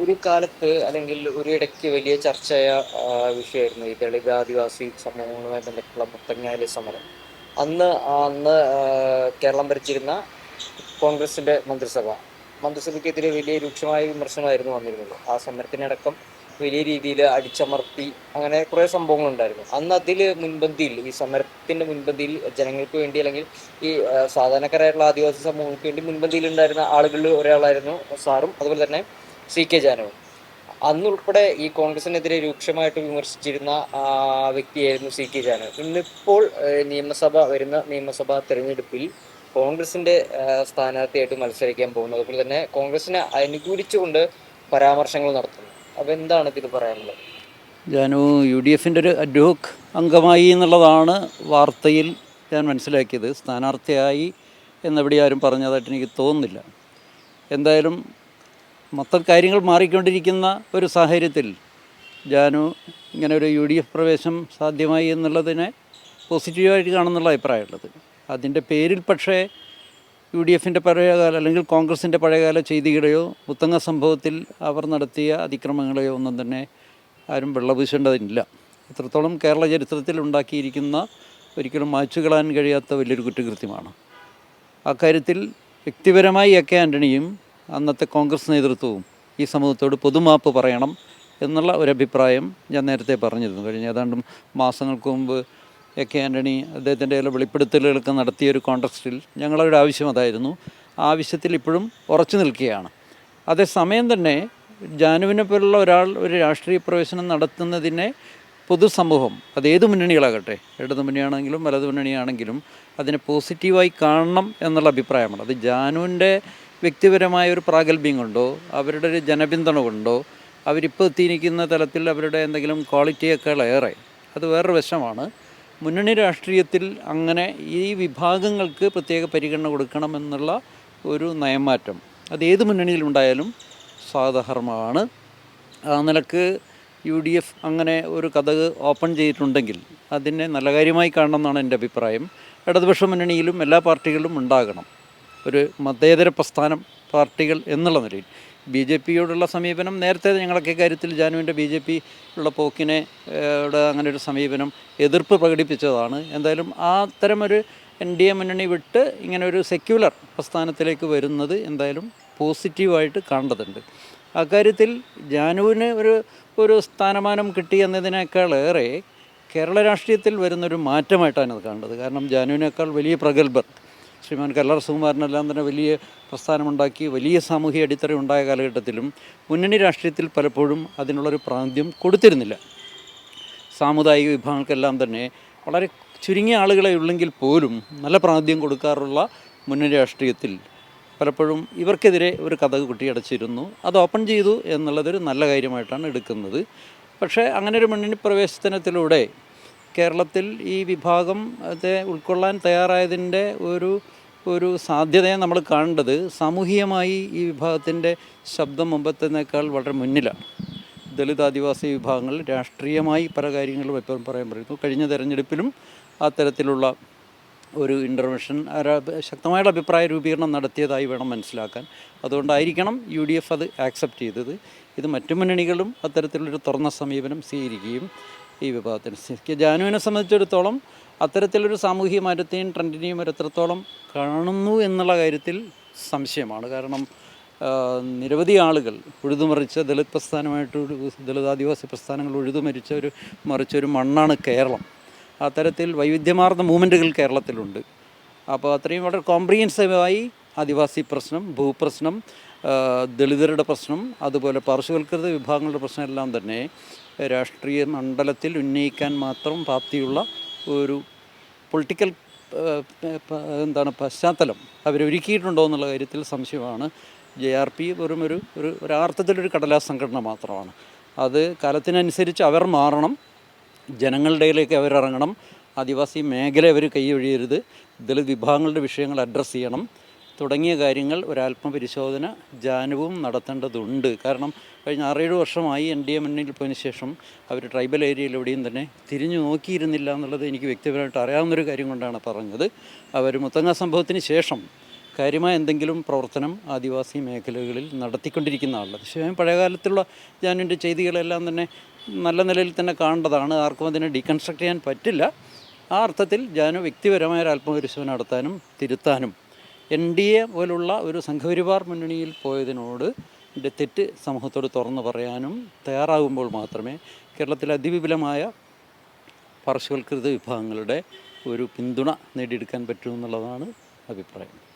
ഒരു കാലത്ത് അല്ലെങ്കിൽ ഒരു ഇടയ്ക്ക് വലിയ ചർച്ചയായ വിഷയമായിരുന്നു ഈ ദളിത് ആദിവാസി സമൂഹങ്ങളുമായി ബന്ധപ്പെട്ടുള്ള മുത്തങ്ങാലി സമരം. അന്ന് അന്ന് കേരളം ഭരിച്ചിരുന്ന കോൺഗ്രസിന്റെ മന്ത്രിസഭ. മന്ത്രിസഭയ്ക്കെതിരെ വലിയ രൂക്ഷമായ വിമർശനമായിരുന്നു വന്നിരുന്നത്. ആ സമരത്തിനടക്കം വലിയ രീതിയിൽ അടിച്ചമർത്തി അങ്ങനെ കുറേ സംഭവങ്ങളുണ്ടായിരുന്നു. അന്ന് അതിൽ മുൻപന്തിയിൽ ഈ സമരത്തിന്റെ മുൻപന്തിയിൽ ജനങ്ങൾക്ക് വേണ്ടി അല്ലെങ്കിൽ ഈ സാധാരണക്കാരായിട്ടുള്ള ആദിവാസി സമൂഹങ്ങൾക്ക് വേണ്ടി മുൻപന്തിയിൽ ഉണ്ടായിരുന്ന ആളുകളിൽ ഒരാളായിരുന്നു സാറും. അതുപോലെ തന്നെ സി കെ ജാനവും. അന്നുൾപ്പെടെ ഈ കോൺഗ്രസിനെതിരെ രൂക്ഷമായിട്ട് വിമർശിച്ചിരുന്ന വ്യക്തിയായിരുന്നു സി കെ ജാനു ഇന്നിപ്പോൾ നിയമസഭ വരുന്ന നിയമസഭാ തെരഞ്ഞെടുപ്പിൽ കോൺഗ്രസിന്റെ സ്ഥാനാർത്ഥിയായിട്ട് മത്സരിക്കാൻ പോകുന്നു. അതുപോലെ തന്നെ കോൺഗ്രസിനെ അനുകൂലിച്ചുകൊണ്ട് പരാമർശങ്ങൾ നടത്തുന്നു. അപ്പൊ എന്താണ് ഇതിൽ പറയാനുള്ളത്? ജാനു യു ഡി എഫിന്റെ ഒരു അഡ്വോക്ക് അംഗമായി എന്നുള്ളതാണ് വാർത്തയിൽ ഞാൻ മനസ്സിലാക്കിയത്. സ്ഥാനാർത്ഥിയായി എന്നെവിടെ ആരും പറഞ്ഞതായിട്ട് എനിക്ക് തോന്നുന്നില്ല. എന്തായാലും മൊത്തം കാര്യങ്ങൾ മാറിക്കൊണ്ടിരിക്കുന്ന ഒരു സാഹചര്യത്തിൽ ജാനു ഇങ്ങനെ ഒരു യു ഡി എഫ് പ്രവേശം സാധ്യമായി എന്നുള്ളതിനെ പോസിറ്റീവായിട്ട് കാണുന്നുള്ള അഭിപ്രായമുള്ളത്. അതിന്റെ പേരിൽ പക്ഷേ യു ഡി എഫിന്റെ പഴയകാല അല്ലെങ്കിൽ കോൺഗ്രസിന്റെ പഴയകാല ചെയ്തികളെയോ മുത്തങ്ങ സംഭവത്തിൽ അവർ നടത്തിയ അതിക്രമങ്ങളെയോ ഒന്നും തന്നെ ആരും വെള്ളപൂശേണ്ടതില്ല. എത്രത്തോളം കേരള ചരിത്രത്തിൽ ഉണ്ടാക്കിയിരിക്കുന്ന ഒരിക്കലും മായ്ച്ചുകളാൻ കഴിയാത്ത വലിയൊരു കുറ്റകൃത്യമാണ്. അക്കാര്യത്തിൽ വ്യക്തിപരമായി എ കെ ആന്റണിയും അന്നത്തെ കോൺഗ്രസ് നേതൃത്വവും ഈ സമൂഹത്തോട് പൊതുമാപ്പ് പറയണം എന്നുള്ള ഒരു അഭിപ്രായം ഞാൻ നേരത്തെ പറഞ്ഞിരുന്നു. കഴിഞ്ഞ ഏതാണ്ട് മാസങ്ങൾക്ക് മുമ്പ് എ കെ ആന്റണി അദ്ദേഹത്തിന്റെ ചില വെളിപ്പെടുത്തലുകളൊക്കെ നടത്തിയ ഒരു കോൺടക്സ്റ്റിൽ ഞങ്ങളുടെ ആവശ്യം അതായിരുന്നു. ആവശ്യത്തിൽ ഇപ്പോഴും ഉറച്ചു നിൽക്കുകയാണ്. അതേസമയം തന്നെ ജാനുവിനെ പോലുള്ള ഒരാൾ ഒരു രാഷ്ട്രീയ പ്രവേശനം നടത്തുന്നതിനെ പൊതുസമൂഹം അത് ഏത് മുന്നണികളാകട്ടെ ഇടതു മുന്നണിയാണെങ്കിലും വലതു മുന്നണിയാണെങ്കിലും അതിനെ പോസിറ്റീവായി കാണണം എന്നുള്ള അഭിപ്രായമാണ്. അത് ജാനുവിന്റെ വ്യക്തിപരമായ ഒരു പ്രാഗൽഭ്യം അവരുടെ ഒരു ജനപിന്തുണ കൊണ്ടോ അവരിപ്പോൾ എത്തിയിരിക്കുന്ന തലത്തിൽ അവരുടെ എന്തെങ്കിലും ക്വാളിറ്റിയൊക്കെ ഏറെ. അത് വേറൊരു വശമാണ് മുന്നണി രാഷ്ട്രീയത്തിൽ അങ്ങനെ ഈ വിഭാഗങ്ങൾക്ക് പ്രത്യേക പരിഗണന കൊടുക്കണമെന്നുള്ള ഒരു നയമാറ്റം. അത് ഏത് മുന്നണിയിലുണ്ടായാലും സ്വാഗതഹർമ്മമാണ് ആ നിലയ്ക്ക് യു ഡി എഫ് അങ്ങനെ ഒരു കഥക് ഓപ്പൺ ചെയ്തിട്ടുണ്ടെങ്കിൽ അതിനെ നല്ല കാര്യമായി കാണണം എന്നാണ് എന്റെ അഭിപ്രായം. ഇടതുപക്ഷ മുന്നണിയിലും എല്ലാ പാർട്ടികളിലും ഉണ്ടാകണം. ഒരു മതേതര പ്രസ്ഥാനം പാർട്ടികൾ എന്നുള്ള നിലയിൽ. ബി ജെ പിയോടുള്ള സമീപനം നേരത്തെ ഞങ്ങളൊക്കെ കാര്യത്തിൽ ജാനുവിന്റെ ബി ജെ പി ഉള്ള പോക്കിനെ അങ്ങനെ ഒരു സമീപനം എതിർപ്പ് പ്രകടിപ്പിച്ചതാണ്. എന്തായാലും ആ തരമൊരു എൻ ഡി എ മുന്നണി വിട്ട് ഇങ്ങനെ ഒരു സെക്യുലർ പ്രസ്ഥാനത്തിലേക്ക് വരുന്നത് എന്തായാലും പോസിറ്റീവായിട്ട് കാണേണ്ടതുണ്ട് അക്കാര്യത്തിൽ ജാനുവിന് ഒരു ഒരു സ്ഥാനമാനം കിട്ടി എന്നതിനേക്കാളേറെ കേരള രാഷ്ട്രീയത്തിൽ വരുന്നൊരു മാറ്റമായിട്ടാണ് അത് കാണുന്നത്. കാരണം ജാനുവിനേക്കാൾ വലിയ പ്രഗത്ഭർ ശ്രീമാൻ കല്ലാർ സുകുമാരനെല്ലാം തന്നെ വലിയ പ്രസ്ഥാനമുണ്ടാക്കി വലിയ സാമൂഹിക അടിത്തറ ഉണ്ടായ കാലഘട്ടത്തിലും മുന്നണി രാഷ്ട്രീയത്തിൽ പലപ്പോഴും അതിനുള്ളൊരു പ്രാന്തിയം കൊടുത്തിരുന്നില്ല. സാമുദായിക വിഭാഗങ്ങൾക്കെല്ലാം തന്നെ വളരെ ചുരുങ്ങിയ ആളുകളെ ഉള്ളെങ്കിൽ പോലും നല്ല പ്രാതിനിധ്യം കൊടുക്കാറുള്ള മുന്നണി രാഷ്ട്രീയത്തിൽ പലപ്പോഴും ഇവർക്കെതിരെ ഒരു കഥക് കുട്ടിയടച്ചിരുന്നു അത് ഓപ്പൺ ചെയ്തു എന്നുള്ളതൊരു നല്ല കാര്യമായിട്ടാണ് എടുക്കുന്നത്. പക്ഷേ അങ്ങനെ ഒരു മുന്നണി പ്രവേശനത്തിലൂടെ കേരളത്തിൽ ഈ വിഭാഗം അത് ഉൾക്കൊള്ളാൻ തയ്യാറായതിന്റെ ഒരു ഒരു സാധ്യതയെ നമ്മൾ കാണേണ്ടത്. സാമൂഹികമായി ഈ വിഭാഗത്തിന്റെ ശബ്ദം മുമ്പത്തേക്കാൾ വളരെ മുന്നിലാണ്. ദളിത് ആദിവാസി വിഭാഗങ്ങൾ രാഷ്ട്രീയമായി പല കാര്യങ്ങളും എപ്പോഴും പറയാൻ പറയുന്നു കഴിഞ്ഞ തെരഞ്ഞെടുപ്പിലും അത്തരത്തിലുള്ള ഒരു ഇന്റർവെൻഷൻ ശക്തമായുള്ള അഭിപ്രായ രൂപീകരണം നടത്തിയതായി വേണം മനസ്സിലാക്കാൻ. അതുകൊണ്ടായിരിക്കണം യു ഡി എഫ് അത് ആക്സെപ്റ്റ് ചെയ്തത്. ഇത് മറ്റു മുന്നണികളും അത്തരത്തിലുള്ളൊരു തുറന്ന സമീപനം സ്വീകരിക്കുകയും ഈ വിഭാഗത്തിന്. ജാനുവിനെ സംബന്ധിച്ചിടത്തോളം അത്തരത്തിലൊരു സാമൂഹിക മാറ്റത്തെയും ട്രെൻഡിനെയും എത്രത്തോളം കാണുന്നു എന്നുള്ള കാര്യത്തിൽ സംശയമാണ്. കാരണം നിരവധി ആളുകൾ ഉഴുതുമറിച്ച ദളിത് പ്രസ്ഥാനമായിട്ട് ദളിത് ആദിവാസി പ്രസ്ഥാനങ്ങൾ ഉഴുതുമരിച്ച ഒരു മറിച്ച ഒരു മണ്ണാണ് കേരളം. അത്തരത്തിൽ വൈവിധ്യമാർന്ന മൂവ്മെന്റുകൾ കേരളത്തിലുണ്ട്. അപ്പോൾ അത്രയും വളരെ കോംപ്രിഹെൻസീവായി ആദിവാസി പ്രശ്നം ഭൂപ്രശ്നം ദളിതരുടെ പ്രശ്നം അതുപോലെ പാർശ്വവൽക്കൃത വിഭാഗങ്ങളുടെ പ്രശ്നം എല്ലാം തന്നെ രാഷ്ട്രീയ മണ്ഡലത്തിൽ ഉന്നയിക്കാൻ മാത്രം പ്രാപ്തിയുള്ള ഒരു പൊളിറ്റിക്കൽ എന്താണ് പശ്ചാത്തലം അവരൊരുക്കിയിട്ടുണ്ടോ എന്നുള്ള കാര്യത്തിൽ സംശയമാണ്. ജെ ആർ പി വെറും ഒരു ഒരു ഒരാർത്ഥത്തിലൊരു കടലാസ് സംഘടന മാത്രമാണ്. അത് കാലത്തിനനുസരിച്ച് അവർ മാറണം ജനങ്ങളുടെ ഇടയിലേക്ക് അവരിറങ്ങണം ആദിവാസി മേഖല അവർ കൈയൊഴിയരുത് ദളിത് വിഭാഗങ്ങളുടെ വിഷയങ്ങൾ അഡ്രസ്സ് ചെയ്യണം തുടങ്ങിയ കാര്യങ്ങൾ ഒരാത്മപരിശോധന ജാനുവും നടത്തേണ്ടതുണ്ട്. കാരണം കഴിഞ്ഞ ആറേഴ് വർഷമായി എൻ ഡി എ മുന്നിൽ പോയതിനു ശേഷം അവർ ട്രൈബൽ ഏരിയയിൽ എവിടെയും തന്നെ തിരിഞ്ഞു നോക്കിയിരുന്നില്ല എന്നുള്ളത് എനിക്ക് വ്യക്തിപരമായിട്ട് അറിയാവുന്നൊരു കാര്യം കൊണ്ടാണ് പറഞ്ഞത്. അവർ മുത്തങ്ങ സംഭവത്തിന് ശേഷം കാര്യമായ എന്തെങ്കിലും പ്രവർത്തനം ആദിവാസി മേഖലകളിൽ നടത്തിക്കൊണ്ടിരിക്കുന്ന ആളല്ല തീർച്ചയായും പഴയകാലത്തുള്ള ജാനുവിന്റെ ചെയ്തികളെല്ലാം തന്നെ നല്ല നിലയിൽ തന്നെ കാണേണ്ടതാണ്. ആർക്കും അതിനെ ഡീകൺസ്ട്രക്ട് ചെയ്യാൻ പറ്റില്ല. ആ അർത്ഥത്തിൽ ജാനു വ്യക്തിപരമായ ഒരു ആത്മപരിശോധന നടത്താനും തിരുത്താനും എൻ ഡി എ പോലുള്ള ഒരു സംഘപരിവാർ മുന്നണിയിൽ പോയതിനോട് തെറ്റ് സമൂഹത്തോട് തുറന്നു പറയാനും തയ്യാറാകുമ്പോൾ മാത്രമേ കേരളത്തിലെ അതിവിപുലമായ പാർശ്വവൽകൃത വിഭാഗങ്ങളുടെ ഒരു പിന്തുണ നേടിയെടുക്കാൻ പറ്റൂ എന്നുള്ളതാണ് അഭിപ്രായം.